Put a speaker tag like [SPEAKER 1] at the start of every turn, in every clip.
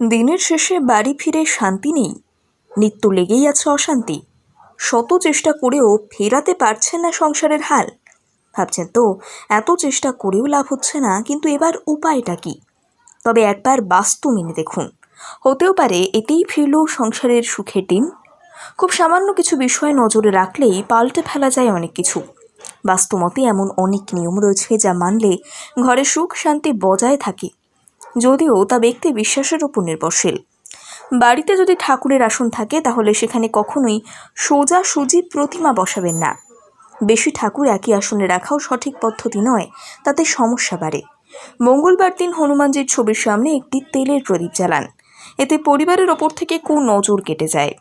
[SPEAKER 1] দিনের শেষে বাড়ি ফিরে শান্তি নেই। নিত্য লেগেই আছে অশান্তি। শত চেষ্টা করেও ফেরাতে পারছেন না সংসারের হাল। ভাবছেন তো, এত চেষ্টা করেও লাভ হচ্ছে না, কিন্তু এবার উপায়টা কি? তবে একবার বাস্তু মেনে দেখুন। হতেও পারে এতেই ফিরল সংসারের সুখের দিন। খুব সামান্য কিছু বিষয় নজরে রাখলেই পাল্টে ফেলা যায় অনেক কিছু। বাস্তুমতে এমন অনেক নিয়ম রয়েছে যা মানলে ঘরে সুখ শান্তি বজায় থাকে। যদিও তা ব্যক্তি বিশ্বাসের উপর নির্ভরশীল। বাড়িতে যদি ঠাকুরের আসন থাকে, তাহলে সেখানে কখনোই সোজা সুজি প্রতিমা বসাবেন না। বেশি ঠাকুর একই আসনে রাখাও সঠিক পদ্ধতি নয়, তাতে সমস্যা বাড়ে। মঙ্গলবার দিন হনুমানজির ছবির সামনে একটি তেলের প্রদীপ জ্বালান। এতে পরিবারের ওপর থেকে কু নজর কেটে যায়।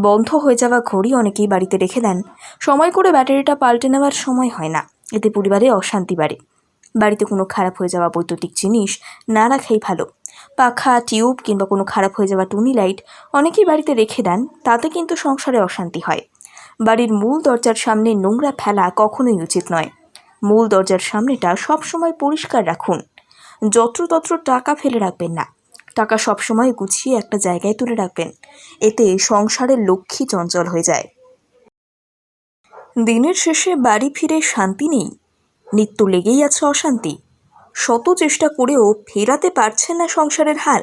[SPEAKER 1] বন্ধ হয়ে যাওয়া ঘড়ি অনেকেই বাড়িতে রেখে দেন। সময় করে ব্যাটারিটা পাল্টে নেওয়ার সময় হয় না। এতে পরিবারে অশান্তি বাড়ে। বাড়িতে কোনো খারাপ হয়ে যাওয়া বৈদ্যুতিক জিনিস না রাখাই ভালো। পাখা, টিউব কিংবা কোনো খারাপ হয়ে যাওয়া টুনি লাইট অনেকেই বাড়িতে রেখে দেন, তাতে কিন্তু সংসারে অশান্তি হয়। বাড়ির মূল দরজার সামনে নোংরা ফেলা কখনোই উচিত নয়। মূল দরজার সামনেটা সবসময় পরিষ্কার রাখুন। যত্রতত্র টাকা ফেলে রাখবেন না। টাকা সবসময় গুছিয়ে একটা জায়গায় তুলে রাখবেন। এতে সংসারের লক্ষ্মী চঞ্চল হয়ে যায়। দিনের শেষে বাড়ি ফিরে শান্তি নেই। নিত্য লেগেই আছে অশান্তি। শত চেষ্টা করেও ফেরাতে পারছেন না সংসারের হাল।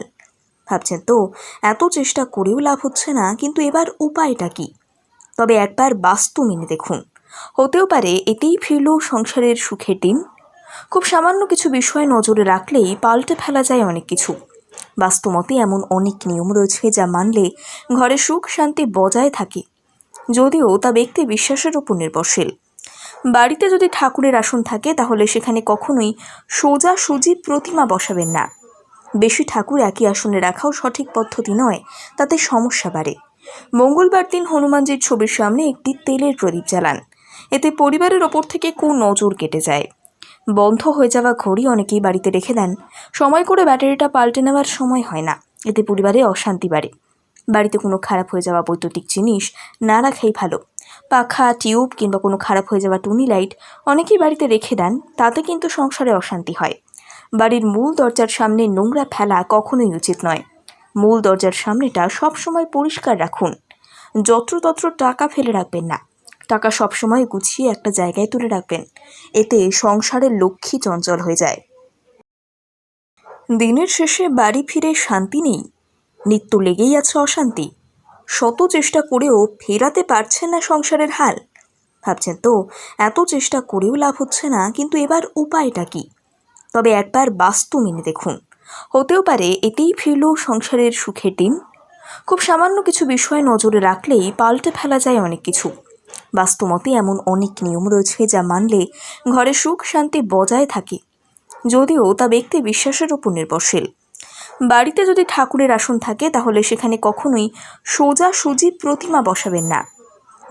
[SPEAKER 1] ভাবছেন তো, এত চেষ্টা করেও লাভ হচ্ছে না, কিন্তু এবার উপায়টা কি? তবে একবার বাস্তু মেনে দেখুন। হতেও পারে এতেই ফিরল সংসারের সুখের দিন। খুব সামান্য কিছু বিষয় নজরে রাখলেই পাল্টে ফেলা যায় অনেক কিছু। বাস্তুমতে এমন অনেক নিয়ম রয়েছে যা মানলে ঘরে সুখ শান্তি বজায় থাকে। যদিও তা ব্যক্তি বিশ্বাসের উপর নির্ভরশীল। বাড়িতে যদি ঠাকুরের আসন থাকে, তাহলে সেখানে কখনোই সোজা সুজি প্রতিমা বসাবেন না। বেশি ঠাকুর একই আসনে রাখাও সঠিক পদ্ধতি নয়, তাতে সমস্যা বাড়ে। মঙ্গলবার দিন হনুমানজির ছবির সামনে একটি তেলের প্রদীপ জ্বালান। এতে পরিবারের ওপর থেকে কু নজর কেটে যায়। বন্ধ হয়ে যাওয়া ঘড়ি অনেকেই বাড়িতে রেখে দেন। সময় করে ব্যাটারিটা পাল্টে নেওয়ার সময় হয় না, এতে পরিবারে অশান্তি বাড়ে। বাড়িতে কোনো খারাপ হয়ে যাওয়া বৈদ্যুতিক জিনিস না রাখাই ভালো। পাখা, টিউব কিংবা কোনো খারাপ হয়ে যাওয়া টুনি লাইট অনেকেই বাড়িতে রেখে দেন, তাতে কিন্তু সংসারে অশান্তি হয়। বাড়ির মূল দরজার সামনে নোংরা ফেলা কখনোই উচিত নয়। মূল দরজার সামনেটা সবসময় পরিষ্কার রাখুন। যত্রতত্র টাকা ফেলে রাখবেন না। টাকা সবসময় গুছিয়ে একটা জায়গায় তুলে রাখবেন। এতে সংসারের লক্ষ্মী চঞ্চল হয়ে যায়। দিনের শেষে বাড়ি ফিরে শান্তি নেই। নিত্য লেগেই আছে অশান্তি। শত চেষ্টা করেও ফেরাতে পারছেন না সংসারের হাল। ভাবছেন, তো, এত চেষ্টা করেও লাভ হচ্ছে না, কিন্তু এবার উপায়টা কি? তবে একবার বাস্তু মেনে দেখুন। হতেও পারে এতেই ফিরল সংসারের সুখের দিন। খুব সামান্য কিছু বিষয় নজরে রাখলেই পাল্টে ফেলা যায় অনেক কিছু। বাস্তুমতে এমন অনেক নিয়ম রয়েছে যা মানলে ঘরে সুখ শান্তি বজায় থাকে। যদিও তা ব্যক্তি বিশ্বাসের উপর নির্ভরশীল। বাড়িতে যদি ঠাকুরের আসন থাকে, তাহলে সেখানে কখনোই সোজা সুজি প্রতিমা বসাবেন না।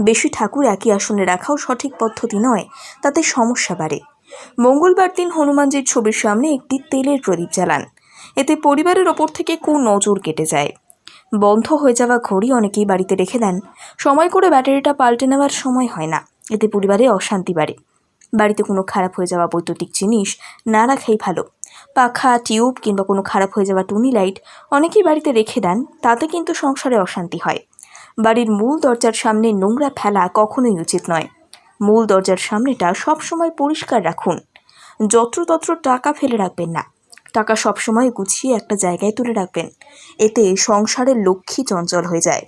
[SPEAKER 1] বেশি ঠাকুর একই আসনে রাখাও সঠিক পদ্ধতি নয়, তাতে সমস্যা বাড়ে। মঙ্গলবার দিন হনুমানজির ছবির সামনে একটি তেলের প্রদীপ জ্বালান। এতে পরিবারের ওপর থেকে কু নজর কেটে যায়। বন্ধ হয়ে যাওয়া ঘড়ি অনেকেই বাড়িতে রেখে দেন। সময় করে ব্যাটারিটা পাল্টে নেওয়ার সময় হয় না। এতে পরিবারে অশান্তি বাড়ে। বাড়িতে কোনো খারাপ হয়ে যাওয়া বৈদ্যুতিক জিনিস না রাখাই ভালো। পাখা, টিউব কিংবা কোনো খারাপ হয়ে যাওয়া টুনি লাইট অনেকেই বাড়িতে রেখে দেন, তাতে কিন্তু সংসারে অশান্তি হয়। বাড়ির মূল দরজার সামনে নোংরা ফেলা কখনোই উচিত নয়। মূল দরজার সামনেটা সবসময় পরিষ্কার রাখুন। যত্রতত্র টাকা ফেলে রাখবেন না। টাকা সবসময় গুছিয়ে একটা জায়গায় তুলে রাখবেন। এতে সংসারের লক্ষ্মী চঞ্চল হয়ে যায়।